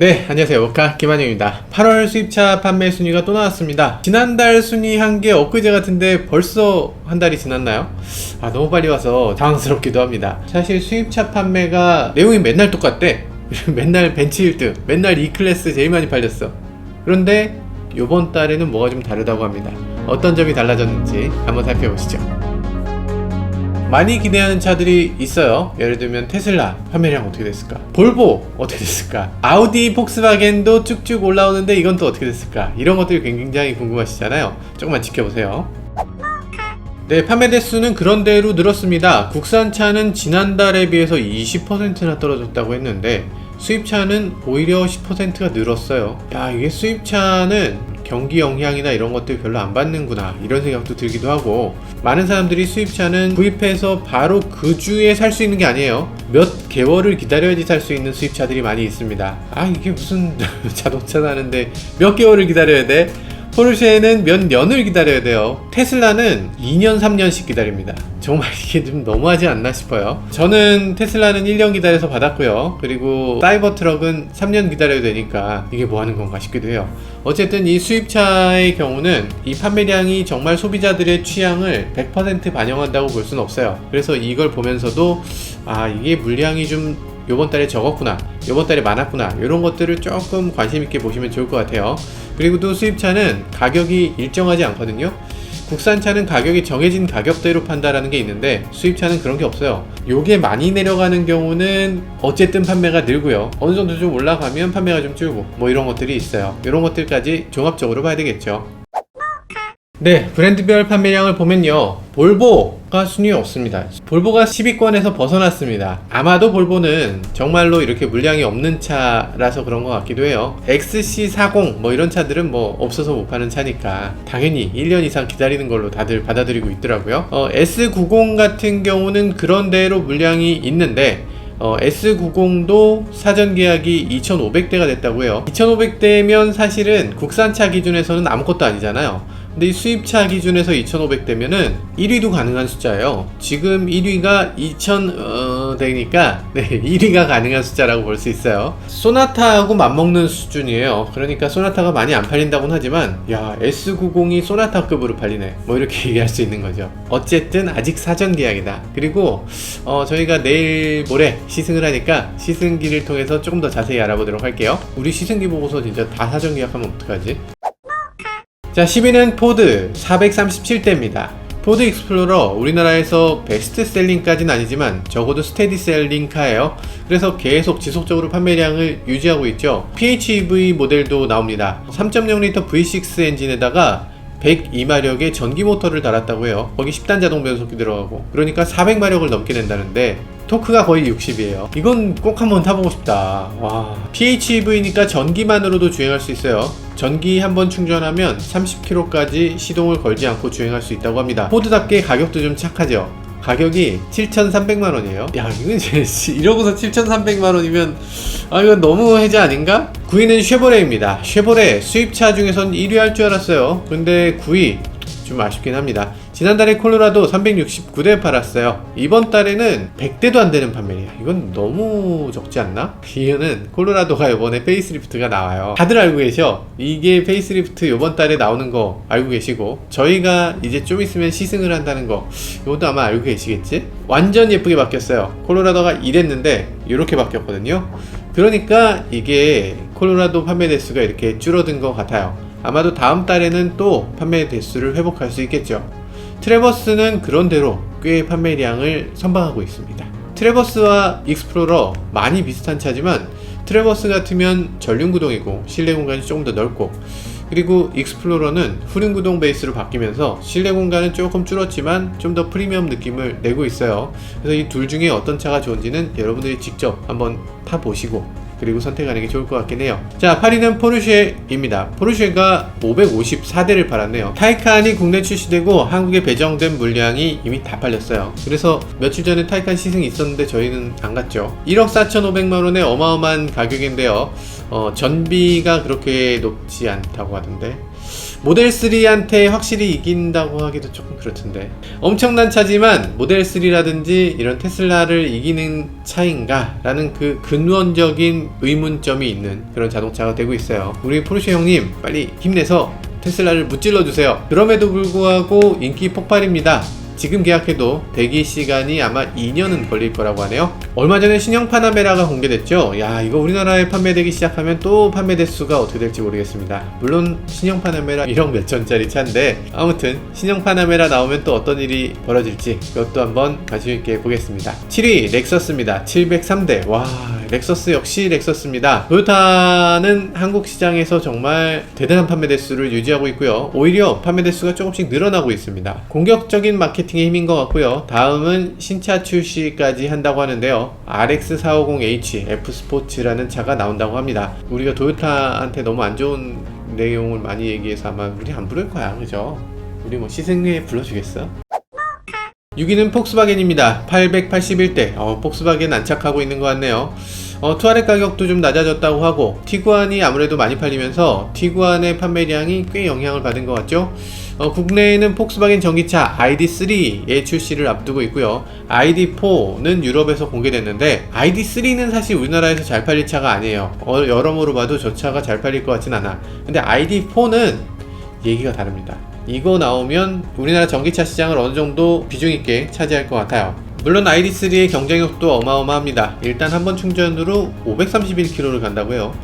네, 안녕하세요. 오카 김한영입니다. 8월 수입차 판매 순위가 또 나왔습니다. 지난달 순위 한 게 엊그제 같은데 벌써 한 달이 지났나요? 아, 너무 빨리 와서 당황스럽기도 합니다. 사실 수입차 판매가 내용이 맨날 똑같대. 맨날 벤츠 1등, 맨날 E클래스 제일 많이 팔렸어. 그런데 이번 달에는 뭐가 좀 다르다고 합니다. 어떤 점이 달라졌는지 한번 살펴보시죠. 많이 기대하는 차들이 있어요. 예를 들면 테슬라 판매량 어떻게 됐을까? 볼보 어떻게 됐을까? 아우디, 폭스바겐도 쭉쭉 올라오는데 이건 또 어떻게 됐을까? 이런 것들이 굉장히 궁금하시잖아요. 조금만 지켜보세요. 네, 판매 대수는 그런대로 늘었습니다. 국산차는 지난달에 비해서 20%나 떨어졌다고 했는데 수입차는 오히려 10%가 늘었어요. 야, 이게 수입차는 경기 영향이나 이런 것들 별로 안 받는구나 이런 생각도 들기도 하고 많은 사람들이 수입차는 구입해서 바로 그 주에 살 수 있는 게 아니에요. 몇 개월을 기다려야지 살 수 있는 수입차들이 많이 있습니다. 아 이게 무슨 자동차 사는데 몇 개월을 기다려야 돼? 포르쉐는 몇 년을 기다려야 돼요. 테슬라는 2년, 3년씩 기다립니다. 정말 이게 좀 너무하지 않나 싶어요. 저는 테슬라는 1년 기다려서 받았고요. 그리고 사이버 트럭은 3년 기다려야 되니까 이게 뭐 하는 건가 싶기도 해요. 어쨌든 이 수입차의 경우는 이 판매량이 정말 소비자들의 취향을 100% 반영한다고 볼 수는 없어요. 그래서 이걸 보면서도 아, 이게 물량이 좀 요번 달에 적었구나, 요번 달에 많았구나, 이런 것들을 조금 관심 있게 보시면 좋을 것 같아요. 그리고 또 수입차는 가격이 일정하지 않거든요. 국산차는 가격이 정해진 가격대로 판다라는 게 있는데 수입차는 그런 게 없어요. 요게 많이 내려가는 경우는 어쨌든 판매가 늘고요. 어느 정도 좀 올라가면 판매가 좀 줄고 뭐 이런 것들이 있어요. 이런 것들까지 종합적으로 봐야 되겠죠. 네, 브랜드별 판매량을 보면요. 볼보 가 순위에 없습니다. 볼보가 10위권에서 벗어났습니다. 아마도 볼보는 정말로 이렇게 물량이 없는 차라서 그런 것 같기도 해요. XC40 뭐 이런 차들은 뭐 없어서 못 파는 차니까 당연히 1년 이상 기다리는 걸로 다들 받아들이고 있더라고요. 어, S90 같은 경우는 그런 대로 물량이 있는데 어, S90도 사전 계약이 2,500대가 됐다고 해요. 2,500대면 사실은 국산차 기준에서는 아무것도 아니잖아요. 근데 이 수입차 기준에서 2,500대면은 1위도 가능한 숫자예요. 지금 1위가 2,000대니까 네, 1위가 가능한 숫자라고 볼 수 있어요. 소나타하고 맞먹는 수준이에요. 그러니까 소나타가 많이 안 팔린다고는 하지만 야 S90이 소나타급으로 팔리네. 뭐 이렇게 얘기할 수 있는 거죠. 어쨌든 아직 사전 계약이다. 그리고 어, 저희가 내일 모레 시승을 하니까 시승기를 통해서 조금 더 자세히 알아보도록 할게요. 우리 시승기 보고서 진짜 다 사전 계약하면 어떡하지? 자, 10위는 포드 437대입니다. 포드 익스플로러 우리나라에서 베스트 셀링까지는 아니지만 적어도 스테디 셀링 카예요. 그래서 계속 지속적으로 판매량을 유지하고 있죠. PHEV 모델도 나옵니다. 3.0L V6 엔진에다가 102마력의 전기 모터를 달았다고 해요. 거기 10단 자동 변속기 들어가고. 그러니까 400마력을 넘게 낸다는데 토크가 거의 60이에요. 이건 꼭 한번 타보고 싶다. 와. PHEV니까 전기만으로도 주행할 수 있어요. 전기 한번 충전하면 30km까지 시동을 걸지 않고 주행할 수 있다고 합니다. 포드답게 가격도 좀 착하죠. 가격이 7,300만 원이에요. 야, 이건 이러고서 7,300만 원이면 아 이건 너무 해자 아닌가? 9위는 쉐보레입니다. 쉐보레 수입차 중에선 1위 할 줄 알았어요. 근데 9위 좀 아쉽긴 합니다. 지난달에 콜로라도 369대 팔았어요. 이번 달에는 100대도 안 되는 판매량이야. 이건 너무 적지 않나? 이유는 콜로라도가 이번에 페이스리프트가 나와요. 다들 알고 계셔. 이게 페이스리프트 이번 달에 나오는 거 알고 계시고 저희가 이제 좀 있으면 시승을 한다는 거 이것도 아마 알고 계시겠지? 완전 예쁘게 바뀌었어요. 콜로라도가 이랬는데 이렇게 바뀌었거든요. 그러니까 이게 콜로라도 판매 대수가 이렇게 줄어든 것 같아요. 아마도 다음 달에는 또 판매 대수를 회복할 수 있겠죠. 트레버스는 그런대로 꽤 판매량을 선방하고 있습니다. 트레버스와 익스플로러 많이 비슷한 차지만 트레버스 같으면 전륜 구동이고 실내 공간이 조금 더 넓고 그리고 익스플로러는 후륜 구동 베이스로 바뀌면서 실내 공간은 조금 줄었지만 좀 더 프리미엄 느낌을 내고 있어요. 그래서 이 둘 중에 어떤 차가 좋은지는 여러분들이 직접 한번 타보시고 그리고 선택하는 게 좋을 것 같긴 해요. 자, 8위는 포르쉐입니다. 포르쉐가 554대를 팔았네요. 타이칸이 국내 출시되고 한국에 배정된 물량이 이미 다 팔렸어요. 그래서 며칠 전에 타이칸 시승이 있었는데 저희는 안 갔죠. 1억 4,500만 원의 어마어마한 가격인데요. 어, 전비가 그렇게 높지 않다고 하던데. 모델 3한테 확실히 이긴다고 하기도 조금 그렇던데. 엄청난 차지만 모델 3라든지 이런 테슬라를 이기는 차인가 라는 그 근원적인 의문점이 있는 그런 자동차가 되고 있어요. 우리 포르쉐 형님 빨리 힘내서 테슬라를 무찔러 주세요. 그럼에도 불구하고 인기 폭발입니다 지금 계약해도 대기 시간이 아마 2년은 걸릴 거라고 하네요. 얼마 전에 신형 파나메라가 공개됐죠. 야, 이거 우리나라에 판매되기 시작하면 또 판매 대수가 어떻게 될지 모르겠습니다. 물론 신형 파나메라 1억 몇 천짜리 차인데 아무튼 신형 파나메라 나오면 또 어떤 일이 벌어질지 그것도 한번 관심 있게 보겠습니다. 7위 렉서스입니다. 703대. 와, 렉서스 역시 렉서스입니다. 토요타는 한국 시장에서 정말 대단한 판매 대수를 유지하고 있고요. 오히려 판매 대수가 조금씩 늘어나고 있습니다. 공격적인 마케팅의 힘인 것 같고요. 다음은 신차 출시까지 한다고 하는데요. RX450H F 스포츠라는 차가 나온다고 합니다. 우리가 토요타한테 너무 안 좋은 내용을 많이 얘기해서 아마 우리 안 부를 거야, 그죠? 우리 뭐 시승회에 불러주겠어? 6위는 폭스바겐입니다. 881대. 어, 폭스바겐 안착하고 있는 것 같네요. 어, 투아렛 가격도 좀 낮아졌다고 하고 티구안이 아무래도 많이 팔리면서 티구안의 판매량이 꽤 영향을 받은 것 같죠. 어, 국내에는 폭스바겐 전기차 ID3의 출시를 앞두고 있고요. ID4는 유럽에서 공개됐는데 ID3는 사실 우리나라에서 잘 팔릴 차가 아니에요. 어, 여러모로 봐도 저 차가 잘 팔릴 것 같진 않아. 근데 ID4는 얘기가 다릅니다. 이거 나오면 우리나라 전기차 시장을 어느 정도 비중 있게 차지할 것 같아요. 물론 ID3의 경쟁력도 어마어마합니다. 일단 한 번 충전으로 531km를 간다고요.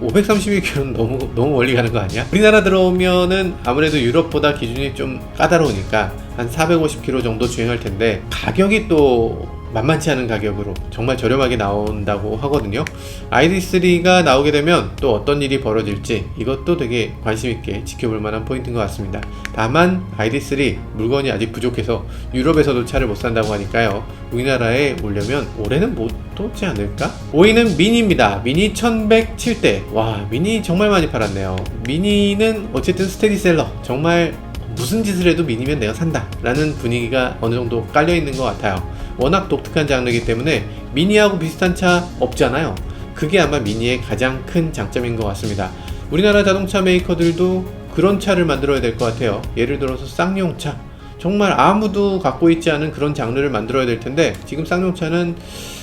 531km는 너무 너무 멀리 가는 거 아니야? 우리나라 들어오면은 아무래도 유럽보다 기준이 좀 까다로우니까 한 450km 정도 주행할 텐데 가격이 또 만만치 않은 가격으로 정말 저렴하게 나온다고 하거든요. ID3가 나오게 되면 또 어떤 일이 벌어질지 이것도 되게 관심 있게 지켜볼 만한 포인트인 것 같습니다. 다만 ID3 물건이 아직 부족해서 유럽에서도 차를 못 산다고 하니까요. 우리나라에 오려면 올해는 못 오지 않을까? 5위는 미니입니다. 미니 1107대. 와, 미니 정말 많이 팔았네요. 미니는 어쨌든 스테디셀러. 정말 무슨 짓을 해도 미니면 내가 산다. 라는 분위기가 어느 정도 깔려 있는 것 같아요. 워낙 독특한 장르이기 때문에 미니하고 비슷한 차 없잖아요. 그게 아마 미니의 가장 큰 장점인 것 같습니다. 우리나라 자동차 메이커들도 그런 차를 만들어야 될 것 같아요. 예를 들어서 쌍용차. 정말 아무도 갖고 있지 않은 그런 장르를 만들어야 될 텐데 지금 쌍용차는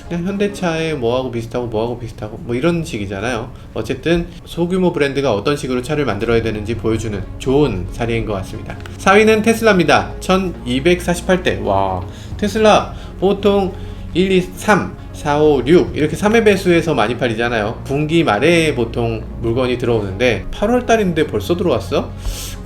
그냥 현대차에 뭐하고 비슷하고 뭐하고 비슷하고 뭐 이런 식이잖아요. 어쨌든 소규모 브랜드가 어떤 식으로 차를 만들어야 되는지 보여주는 좋은 사례인 것 같습니다. 4위는 테슬라입니다. 1248대. 와, 테슬라 보통 1, 2, 3, 4, 5, 6 이렇게 3회 배수에서 많이 팔리잖아요. 분기 말에 보통 물건이 들어오는데 8월 달인데 벌써 들어왔어?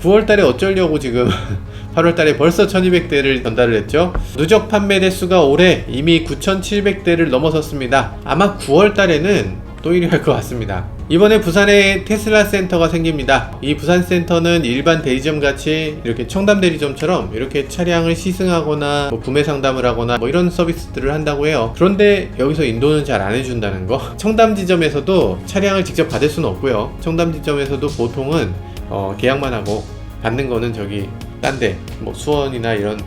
9월 달에 어쩌려고 지금 8월 달에 벌써 1200대를 전달을 했죠. 누적 판매 대수가 올해 이미 9700대를 넘어섰습니다. 아마 9월 달에는 또 1위 할 것 같습니다. 이번에 부산에 테슬라 센터가 생깁니다. 이 부산 센터는 일반 대리점 같이 이렇게 청담 대리점처럼 이렇게 차량을 시승하거나 뭐 구매 상담을 하거나 뭐 이런 서비스들을 한다고 해요. 그런데 여기서 인도는 잘 안 해준다는 거. 청담 지점에서도 차량을 직접 받을 수는 없고요. 청담 지점에서도 보통은 어, 계약만 하고 받는 거는 저기 딴 데 뭐 수원이나 이런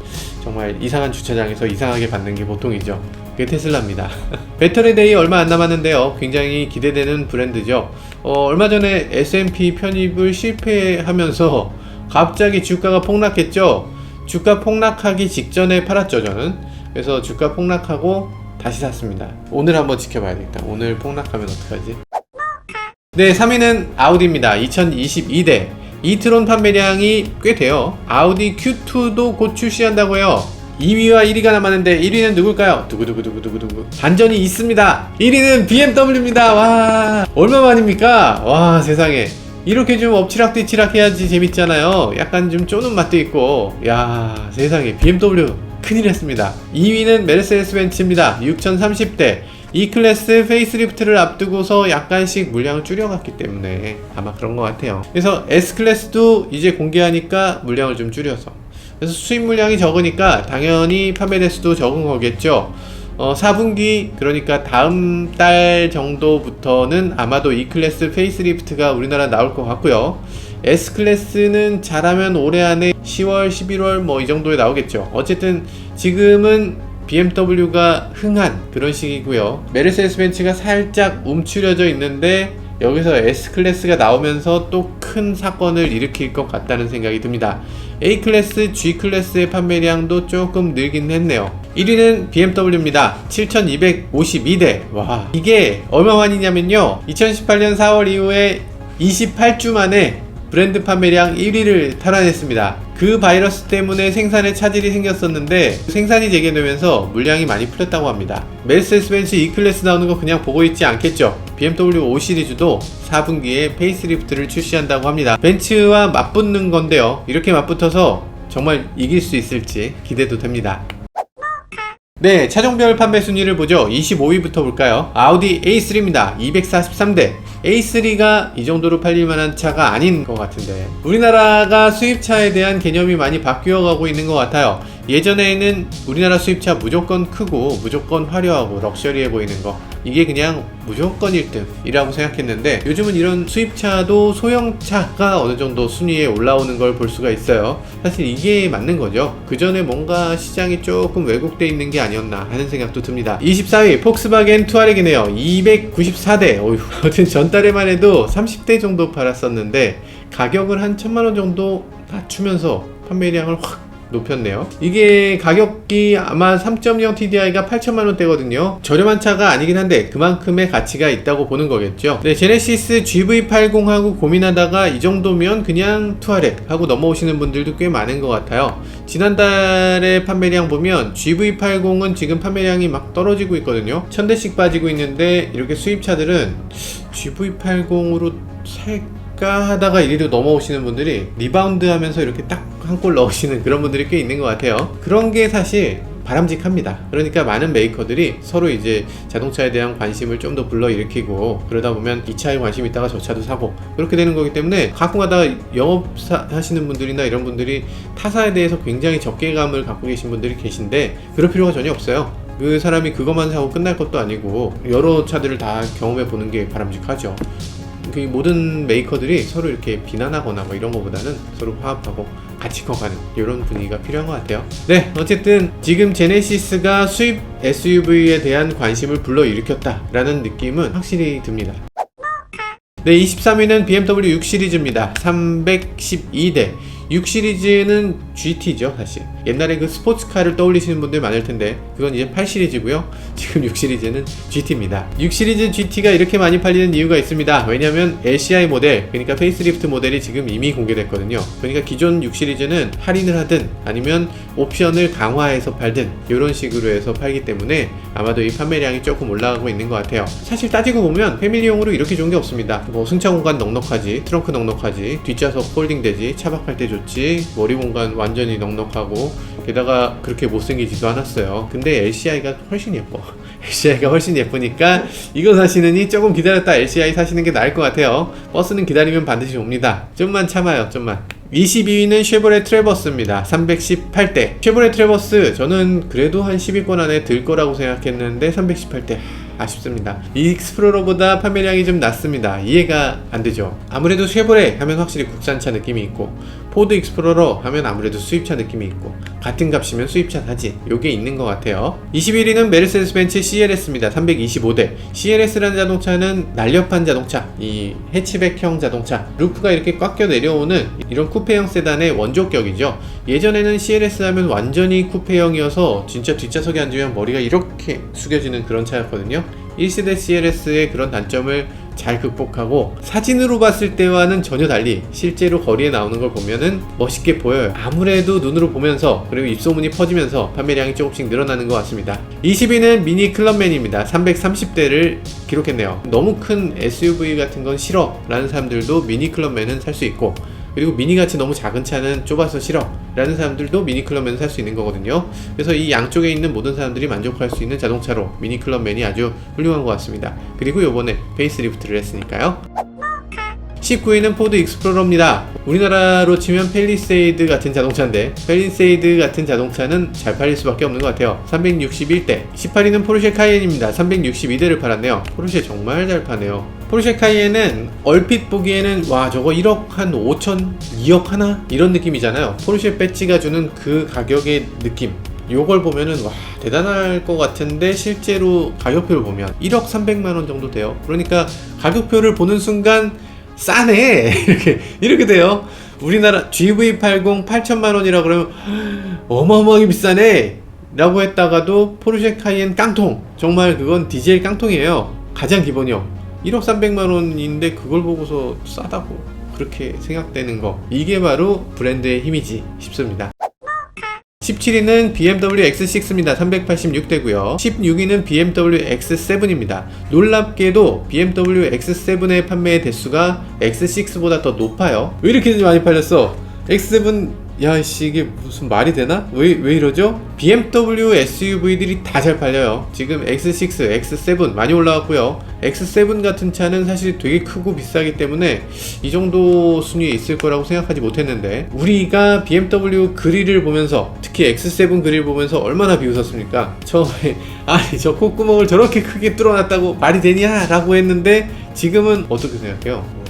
정말 이상한 주차장에서 이상하게 받는 게 보통이죠. 그게 테슬라입니다. 배터리데이 얼마 안 남았는데요. 굉장히 기대되는 브랜드죠. 어, 얼마 전에 S&P 편입을 실패하면서 갑자기 주가가 폭락했죠. 주가 폭락하기 직전에 팔았죠, 저는. 그래서 주가 폭락하고 다시 샀습니다. 오늘 한번 지켜봐야겠다. 오늘 폭락하면 어떡하지? 네, 3위는 아우디입니다. 2022대. 이트론 판매량이 꽤 돼요. 아우디 Q2도 곧 출시한다고요. 2위와 1위가 남았는데 1위는 누굴까요? 두구두구두구두구두구. 반전이 있습니다. 1위는 BMW입니다. 와, 얼마만입니까? 와, 세상에. 이렇게 좀 엎치락뒤치락 해야지 재밌잖아요. 약간 좀 쪼는 맛도 있고. 야, 세상에. BMW 큰일 했습니다. 2위는 메르세데스 벤츠입니다. 6030대. E 클래스 페이스리프트를 앞두고서 약간씩 물량을 줄여갔기 때문에 아마 그런 것 같아요. 그래서 S 클래스도 이제 공개하니까 물량을 좀 줄여서 그래서 수입 물량이 적으니까 당연히 판매 대수도 적은 거겠죠. 어, 4분기 그러니까 다음 달 정도부터는 아마도 E 클래스 페이스리프트가 우리나라 나올 것 같고요. S 클래스는 잘하면 올해 안에 10월, 11월 뭐 이 정도에 나오겠죠. 어쨌든 지금은 BMW가 흥한 그런 시기고요. 메르세데스 벤츠가 살짝 움츠려져 있는데 여기서 S클래스가 나오면서 또 큰 사건을 일으킬 것 같다는 생각이 듭니다. A클래스, G클래스의 판매량도 조금 늘긴 했네요. 1위는 BMW입니다. 7252대. 와, 이게 얼마만이냐면요. 2018년 4월 이후에 28주 만에 브랜드 판매량 1위를 탈환했습니다. 그 바이러스 때문에 생산에 차질이 생겼었는데 생산이 재개되면서 물량이 많이 풀렸다고 합니다. 메르세데스 벤츠 E클래스 나오는 거 그냥 보고 있지 않겠죠. BMW 5 시리즈도 4분기에 페이스리프트를 출시한다고 합니다. 벤츠와 맞붙는 건데요. 이렇게 맞붙어서 정말 이길 수 있을지 기대도 됩니다. 네, 차종별 판매 순위를 보죠. 25위부터 볼까요? 아우디 A3입니다. 243대. A3가 이 정도로 팔릴 만한 차가 아닌 것 같은데. 우리나라가 수입차에 대한 개념이 많이 바뀌어 가고 있는 것 같아요. 예전에는 우리나라 수입차 무조건 크고 무조건 화려하고 럭셔리해 보이는 거. 이게 그냥 무조건 1등이라고 생각했는데 요즘은 이런 수입차도 소형차가 어느 정도 순위에 올라오는 걸 볼 수가 있어요. 사실 이게 맞는 거죠. 그 전에 뭔가 시장이 조금 왜곡돼 있는 게 아니었나 하는 생각도 듭니다. 24위 폭스바겐 투아렉이네요. 294대. 어휴, 아무튼 전달에만 해도 30대 정도 팔았었는데 가격을 한 천만 원 정도 낮추면서 판매량을 확 높였네요. 이게 가격이 아마 3.0 TDI가 8천만 원대거든요. 저렴한 차가 아니긴 한데 그만큼의 가치가 있다고 보는 거겠죠. 네, 제네시스 GV80하고 고민하다가 이 정도면 그냥 투아렉 하고 넘어오시는 분들도 꽤 많은 것 같아요. 지난달에 판매량 보면 GV80은 지금 판매량이 막 떨어지고 있거든요. 천 대씩 빠지고 있는데 이렇게 수입차들은 GV80으로 살 까 하다가 이리로 넘어오시는 분들이 리바운드 하면서 이렇게 딱 한 골 넣으시는 그런 분들이 꽤 있는 것 같아요. 그런 게 사실 바람직합니다. 그러니까 많은 메이커들이 서로 이제 자동차에 대한 관심을 좀 더 불러일으키고 그러다 보면 이 차에 관심 있다가 저 차도 사고 그렇게 되는 거기 때문에 가끔 가다가 영업 하시는 분들이나 이런 분들이 타사에 대해서 굉장히 적개감을 갖고 계신 분들이 계신데 그럴 필요가 전혀 없어요. 그 사람이 그것만 사고 끝날 것도 아니고 여러 차들을 다 경험해 보는 게 바람직하죠. 그 모든 메이커들이 서로 이렇게 비난하거나 뭐 이런 것보다는 서로 화합하고 같이 커가는 이런 분위기가 필요한 것 같아요. 네, 어쨌든 지금 제네시스가 수입 SUV에 대한 관심을 불러일으켰다라는 느낌은 확실히 듭니다. 네, 23위는 BMW 6 시리즈입니다. 312대. 6 시리즈는 GT죠, 사실. 옛날에 그 스포츠카를 떠올리시는 분들 많을 텐데, 그건 이제 8 시리즈고요. 지금 6 시리즈는 GT입니다. 6 시리즈 GT가 이렇게 많이 팔리는 이유가 있습니다. 왜냐면 LCI 모델, 그러니까 페이스리프트 모델이 지금 이미 공개됐거든요. 그러니까 기존 6 시리즈는 할인을 하든 아니면 옵션을 강화해서 팔든 이런 식으로 해서 팔기 때문에 아마도 이 판매량이 조금 올라가고 있는 것 같아요. 사실 따지고 보면 패밀리용으로 이렇게 좋은 게 없습니다. 뭐 승차 공간 넉넉하지, 트렁크 넉넉하지, 뒷좌석 폴딩되지, 차박할 때 좋지, 머리 공간 완전히 넉넉하고 게다가 그렇게 못생기지도 않았어요. 근데 LCI가 훨씬 예뻐. LCI가 훨씬 예쁘니까 이거 사시느니 조금 기다렸다 LCI 사시는 게 나을 것 같아요. 버스는 기다리면 반드시 옵니다. 좀만 참아요, 좀만. 22위는 쉐보레 트레버스입니다. 318대. 쉐보레 트레버스 저는 그래도 한 10위권 안에 들 거라고 생각했는데 318대. 아쉽습니다. 이 익스플로러보다 판매량이 좀 낮습니다. 이해가 안 되죠. 아무래도 쉐보레 하면 확실히 국산차 느낌이 있고 포드 익스플로러 하면 아무래도 수입차 느낌이 있고 같은 값이면 수입차 사지. 요게 있는 것 같아요. 21위는 메르세데스 벤츠 CLS입니다. 325대. CLS라는 자동차는 날렵한 자동차 이 해치백형 자동차. 루프가 이렇게 꽉껴 내려오는 이런 쿠페형 세단의 원조격이죠. 예전에는 CLS 하면 완전히 쿠페형이어서 진짜 뒷좌석에 앉으면 머리가 이렇게 숙여지는 그런 차였거든요. 1세대 CLS의 그런 단점을 잘 극복하고 사진으로 봤을 때와는 전혀 달리 실제로 거리에 나오는 걸 보면은 멋있게 보여요. 아무래도 눈으로 보면서 그리고 입소문이 퍼지면서 판매량이 조금씩 늘어나는 것 같습니다. 20위는 미니 클럽맨입니다. 330대를 기록했네요. 너무 큰 SUV 같은 건 싫어 라는 사람들도 미니 클럽맨은 살 수 있고 그리고 미니같이 너무 작은 차는 좁아서 싫어 라는 사람들도 미니 클럽맨을 살 수 있는 거거든요 그래서 이 양쪽에 있는 모든 사람들이 만족할 수 있는 자동차로 미니 클럽맨이 아주 훌륭한 것 같습니다 그리고 요번에 페이스리프트를 했으니까요 19위는 포드 익스플로러입니다. 우리나라로 치면 펠리세이드 같은 자동차인데 펠리세이드 같은 자동차는 잘 팔릴 수밖에 없는 것 같아요. 361대. 18위는 포르쉐 카이엔입니다. 362대를 팔았네요. 포르쉐 정말 잘 파네요. 포르쉐 카이엔은 얼핏 보기에는 와 저거 1억 한 5천, 2억 하나 이런 느낌이잖아요. 포르쉐 배지가 주는 그 가격의 느낌. 요걸 보면은 와 대단할 것 같은데 실제로 가격표를 보면 1억 300만 원 정도 돼요. 그러니까 가격표를 보는 순간 싸네 이렇게 이렇게 돼요. 우리나라 GV80 8천만 원이라 그러면 어마어마하게 비싸네 라고 했다가도 포르쉐 카이엔 깡통 정말 그건 디젤 깡통이에요 가장 기본이요 1억 300만 원인데 그걸 보고서 싸다고 그렇게 생각되는 거 이게 바로 브랜드의 힘이지 싶습니다 17위는 BMW X6입니다. 386대고요. 16위는 BMW X7입니다. 놀랍게도 BMW X7의 판매 대수가 X6보다 더 높아요. 왜 이렇게 많이 팔렸어? X7 야씨 이게 무슨 말이 되나? 왜, 왜 이러죠? BMW SUV들이 다 잘 팔려요. 지금 X6, X7 많이 올라왔고요. X7 같은 차는 사실 되게 크고 비싸기 때문에 이 정도 순위에 있을 거라고 생각하지 못했는데 우리가 BMW 그릴을 보면서 특히 X7 그릴 보면서 얼마나 비웃었습니까? 처음에 아니 저 콧구멍을 저렇게 크게 뚫어놨다고 말이 되냐? 라고 했는데 지금은 어떻게 생각해요?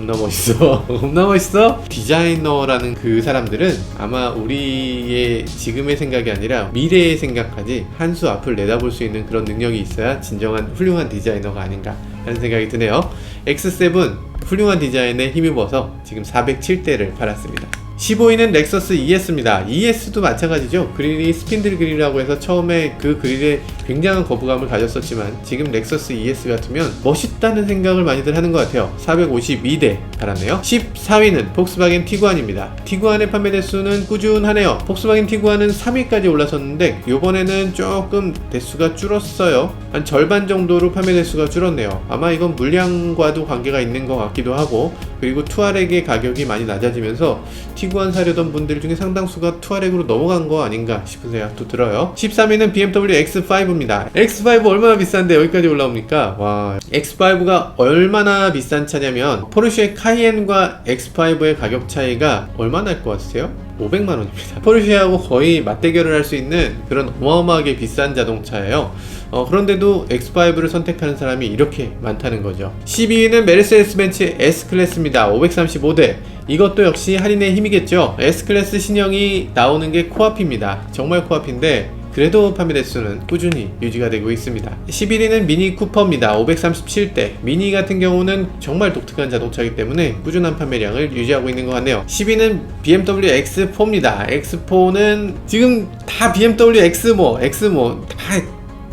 겁나 멋있어. 겁나 멋있어. 디자이너라는 그 사람들은 아마 우리의 지금의 생각이 아니라 미래의 생각까지 한 수 앞을 내다볼 수 있는 그런 능력이 있어야 진정한 훌륭한 디자이너가 아닌가 하는 생각이 드네요. X7 훌륭한 디자인에 힘입어서 지금 407대를 팔았습니다. 15위는 렉서스 ES입니다. ES도 마찬가지죠. 그릴이 스핀들 그릴이라고 해서 처음에 그 그릴에 굉장한 거부감을 가졌었지만 지금 렉서스 ES 같으면 멋있다는 생각을 많이들 하는 것 같아요. 452대 팔았네요. 14위는 폭스바겐 티구안입니다. 티구안의 판매 대수는 꾸준하네요. 폭스바겐 티구안은 3위까지 올라섰는데 이번에는 조금 대수가 줄었어요. 한 절반 정도로 판매 대수가 줄었네요. 아마 이건 물량과도 관계가 있는 것 같기도 하고 그리고 투아렉의 가격이 많이 낮아지면서 티구 안 사려던 분들 중에 상당수가 투아렉으로 넘어간 거 아닌가 싶은 생각도 들어요. 13위는 BMW X5입니다. X5 얼마나 비싼데 여기까지 올라옵니까? 와, X5가 얼마나 비싼 차냐면 포르쉐 카이엔과 X5의 가격 차이가 얼마나 날것 같으세요? 500만 원입니다. 포르쉐하고 거의 맞대결을 할 수 있는 그런 어마어마하게 비싼 자동차예요. 어, 그런데도 X5를 선택하는 사람이 이렇게 많다는 거죠. 12위는 메르세데스 벤츠 S클래스입니다. 535대. 이것도 역시 할인의 힘이겠죠. S클래스 신형이 나오는 게 코앞입니다. 정말 코앞인데 그래도 판매 대수는 꾸준히 유지가 되고 있습니다. 11위는 미니 쿠퍼입니다. 537대. 미니 같은 경우는 정말 독특한 자동차이기 때문에 꾸준한 판매량을 유지하고 있는 것 같네요. 10위는 BMW X4입니다. X4는 지금 다 BMW X 뭐, X 뭐, 다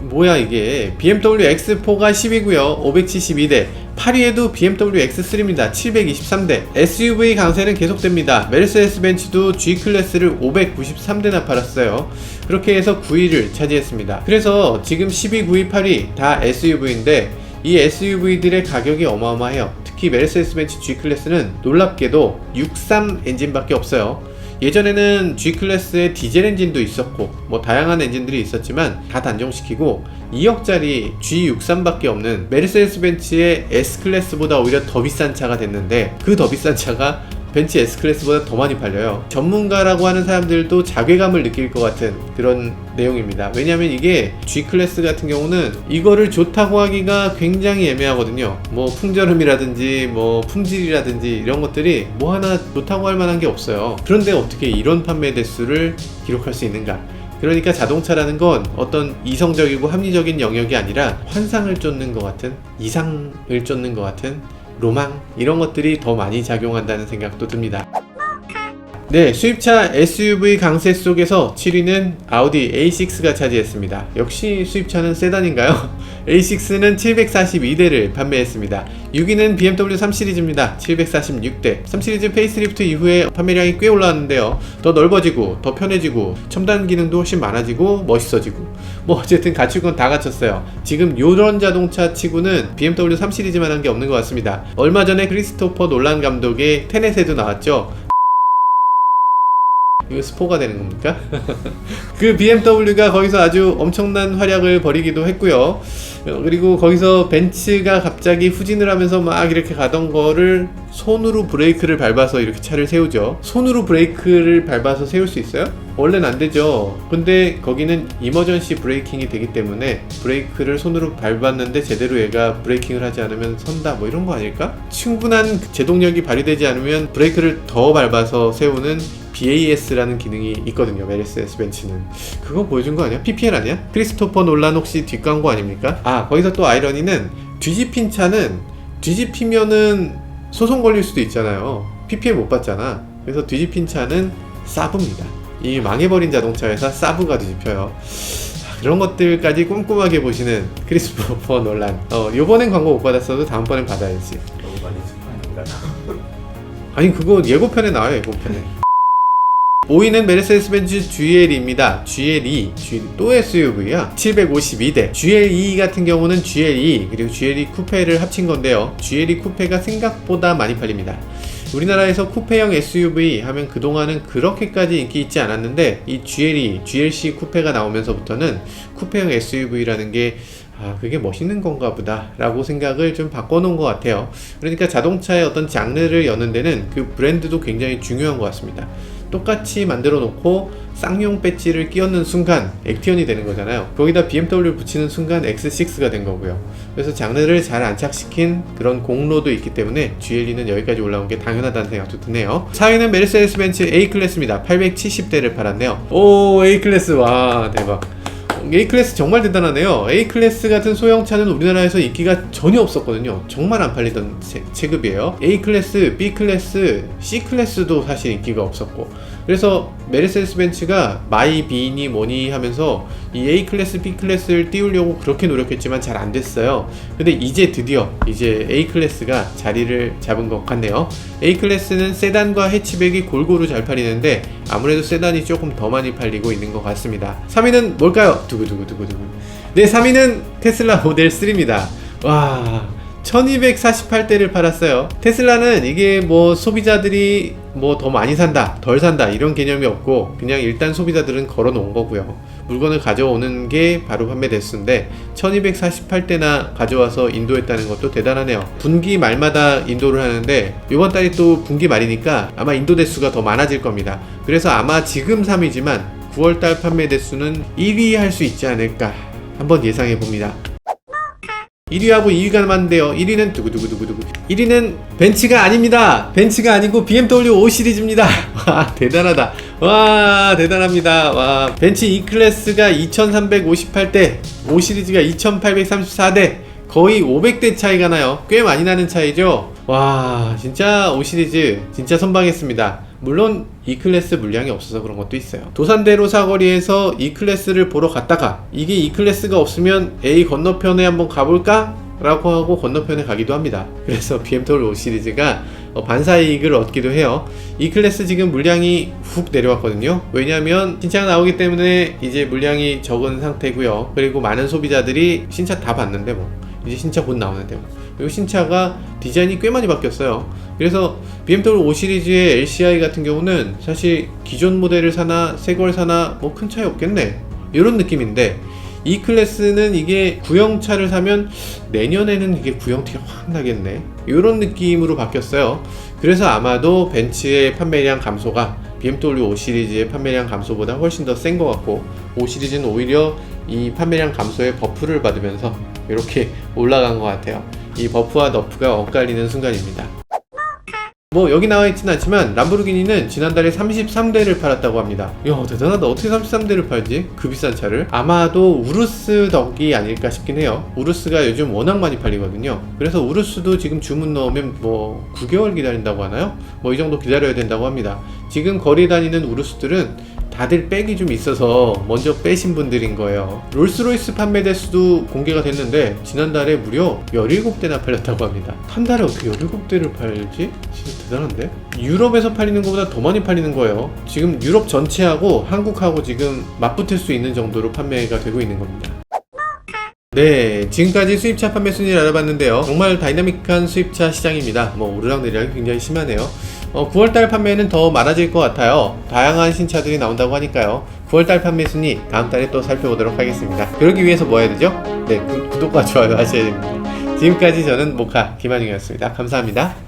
뭐야 이게? BMW X4가 10이고요. 572대. 8위에도 BMW X3입니다. 723대. SUV 강세는 계속됩니다. 메르세데스 벤츠도 G클래스를 593대나 팔았어요. 그렇게 해서 9위를 차지했습니다. 그래서 지금 12, 9위, 8위 다 SUV인데 이 SUV들의 가격이 어마어마해요. 특히 메르세데스 벤츠 G클래스는 놀랍게도 63 엔진밖에 없어요 예전에는 G클래스에 디젤 엔진도 있었고 뭐 다양한 엔진들이 있었지만 다 단종시키고 2억짜리 G63밖에 없는 메르세데스 벤츠의 S클래스보다 오히려 더 비싼 차가 됐는데 그 더 비싼 차가 벤츠 S클래스보다 더 많이 팔려요. 전문가라고 하는 사람들도 자괴감을 느낄 것 같은 그런 내용입니다. 왜냐하면 이게 G클래스 같은 경우는 이거를 좋다고 하기가 굉장히 애매하거든요. 뭐 풍절음이라든지 뭐 품질이라든지 이런 것들이 뭐 하나 좋다고 할 만한 게 없어요. 그런데 어떻게 이런 판매 대수를 기록할 수 있는가? 그러니까 자동차라는 건 어떤 이성적이고 합리적인 영역이 아니라 환상을 쫓는 것 같은 이상을 쫓는 것 같은 로망 이런 것들이 더 많이 작용한다는 생각도 듭니다. 네, 수입차 SUV 강세 속에서 7위는 아우디 A6가 차지했습니다. 역시 수입차는 세단인가요? A6는 742대를 판매했습니다. 6위는 BMW 3 시리즈입니다. 746대. 3 시리즈 페이스리프트 이후에 판매량이 꽤 올라왔는데요. 더 넓어지고, 더 편해지고, 첨단 기능도 훨씬 많아지고, 멋있어지고. 뭐 어쨌든 건다 갖췄어요. 지금 요런 자동차 치고는 BMW 3 시리즈만 한 게 없는 것 같습니다. 얼마 전에 크리스토퍼 놀란 감독의 테넷에도 나왔죠. 이거 스포가 되는 겁니까? 그 BMW가 거기서 아주 엄청난 활약을 벌이기도 했고요. 어, 그리고 거기서 벤츠가 갑자기 후진을 하면서 막 이렇게 가던 거를 손으로 브레이크를 밟아서 이렇게 차를 세우죠. 손으로 브레이크를 밟아서 세울 수 있어요? 원래는 안 되죠. 근데 거기는 이머전시 브레이킹이 되기 때문에 브레이크를 손으로 밟았는데 제대로 얘가 브레이킹을 하지 않으면 선다 뭐 이런 거 아닐까? 충분한 제동력이 발휘되지 않으면 브레이크를 더 밟아서 세우는 BAS라는 기능이 있거든요. 메르세데스 벤츠는 그거 보여준 거 아니야? PPL 아니야? 크리스토퍼 놀란 혹시 뒷광고 아닙니까? 아 거기서 또 아이러니는 뒤집힌 차는 뒤집히면은 소송 걸릴 수도 있잖아요. PPL 못 받잖아. 그래서 뒤집힌 차는 사브입니다. 이 망해버린 자동차 회사 사브가 뒤집혀요. 아, 그런 것들까지 꼼꼼하게 보시는 크리스토퍼 놀란. 어, 요번엔 광고 못 받았어도 다음번엔 받아야지. 너무 많이 축하합니다. 아니 그거 예고편에 나와요 예고편에 5위는 메르세데스-벤츠 GLE입니다. GLE, G, 또 SUV야. 752대. GLE 같은 경우는 GLE 그리고 GLE 쿠페를 합친 건데요. GLE 쿠페가 생각보다 많이 팔립니다. 우리나라에서 쿠페형 SUV 하면 그동안은 그렇게까지 인기 있지 않았는데 이 GLE, GLC 쿠페가 나오면서부터는 쿠페형 SUV라는 게 아, 그게 멋있는 건가 보다 라고 생각을 좀 바꿔놓은 것 같아요. 그러니까 자동차의 어떤 장르를 여는 데는 그 브랜드도 굉장히 중요한 것 같습니다. 똑같이 만들어 놓고 쌍용 배지를 끼얹는 순간 액티언이 되는 거잖아요. 거기다 BMW 붙이는 순간 X6가 된 거고요. 그래서 장르를 잘 안착시킨 그런 공로도 있기 때문에 GLE는 여기까지 올라온 게 당연하다는 생각도 드네요. 4위는 메르세데스 벤츠 A클래스입니다. 870대를 팔았네요. 오, A클래스. 와, 대박. A클래스 정말 대단하네요. A클래스 같은 소형차는 우리나라에서 인기가 전혀 없었거든요. 정말 안 팔리던 체, 체급이에요. A클래스, B클래스, C클래스도 사실 인기가 없었고. 그래서 메르세데스 벤츠가 마이 비니 뭐니 하면서 이 A클래스, B클래스를 띄우려고 그렇게 노력했지만 잘 안 됐어요. 근데 이제 드디어 이제 A클래스가 자리를 잡은 것 같네요. A클래스는 세단과 해치백이 골고루 잘 팔리는데 아무래도 세단이 조금 더 많이 팔리고 있는 것 같습니다. 3위는 뭘까요? 두구두구두구두구. 네, 3위는 테슬라 모델 3입니다. 와, 1248대를 팔았어요. 테슬라는 이게 뭐 소비자들이 뭐 더 많이 산다, 덜 산다 이런 개념이 없고 그냥 일단 소비자들은 걸어 놓은 거고요. 물건을 가져오는 게 바로 판매 대수인데 1248대나 가져와서 인도했다는 것도 대단하네요. 분기 말마다 인도를 하는데 이번 달이 또 분기 말이니까 아마 인도 대수가 더 많아질 겁니다. 그래서 아마 지금 3위지만 9월달 판매 대수는 1위 할 수 있지 않을까 한번 예상해 봅니다. 1위하고 2위가 남았는데요. 1위는 두구두구두구두구. 1위는 벤츠가 아닙니다. 벤츠가 아니고 BMW 5 시리즈입니다. 와 대단하다. 와 대단합니다. 와 벤츠 E 클래스가 2,358대, 5 시리즈가 2,834대. 거의 500대 차이가 나요. 꽤 많이 나는 차이죠. 와 진짜 5 시리즈 진짜 선방했습니다. 물론 E 클래스 물량이 없어서 그런 것도 있어요. 도산대로 사거리에서 E 클래스를 보러 갔다가 이게 E 클래스가 없으면 A 건너편에 한번 가볼까? 라고 하고 건너편에 가기도 합니다. 그래서 BMW 5 시리즈가 어, 반사이익을 얻기도 해요. E 클래스 지금 물량이 훅 내려왔거든요. 왜냐하면 신차가 나오기 때문에 이제 물량이 적은 상태고요. 그리고 많은 소비자들이 신차 다 봤는데 뭐 이제 신차 곧 나오는데 뭐. 그리고 신차가 디자인이 꽤 많이 바뀌었어요. 그래서 BMW 5 시리즈의 LCI 같은 경우는 사실 기존 모델을 사나 새 걸 사나 뭐 큰 차이 없겠네. 이런 느낌인데 E 클래스는 이게 구형차를 사면 내년에는 이게 구형티가 확 나겠네. 이런 느낌으로 바뀌었어요. 그래서 아마도 벤츠의 판매량 감소가 BMW 5 시리즈의 판매량 감소보다 훨씬 더 센 것 같고 5 시리즈는 오히려 이 판매량 감소의 버프를 받으면서 이렇게 올라간 것 같아요. 이 버프와 너프가 엇갈리는 순간입니다. 뭐 여기 나와 있진 않지만 람보르기니는 지난달에 33대를 팔았다고 합니다. 야 대단하다. 어떻게 33대를 팔지? 그 비싼 차를? 아마도 우루스 덕이 아닐까 싶긴 해요. 우루스가 요즘 워낙 많이 팔리거든요. 그래서 우루스도 지금 주문 넣으면 뭐 9개월 기다린다고 하나요? 뭐 이 정도 기다려야 된다고 합니다. 지금 거리 다니는 우루스들은 다들 백이 좀 있어서 먼저 빼신 분들인 거예요. 롤스로이스 판매 대수도 공개가 됐는데 지난달에 무려 17대나 팔렸다고 합니다. 한 달에 어떻게 17대를 팔지? 진짜 대단한데? 유럽에서 팔리는 것보다 더 많이 팔리는 거예요. 지금 유럽 전체하고 한국하고 지금 맞붙을 수 있는 정도로 판매가 되고 있는 겁니다. 네, 지금까지 수입차 판매 순위를 알아봤는데요. 정말 다이나믹한 수입차 시장입니다. 뭐 오르락내리락이 굉장히 심하네요. 어, 9월달 판매는 더 많아질 것 같아요. 다양한 신차들이 나온다고 하니까요. 9월달 판매 순위 다음 달에 또 살펴보도록 하겠습니다. 그러기 위해서 뭐 해야 되죠? 네, 구, 구독과 좋아요 하셔야 됩니다. 지금까지 저는 모카 김한중이었습니다. 감사합니다.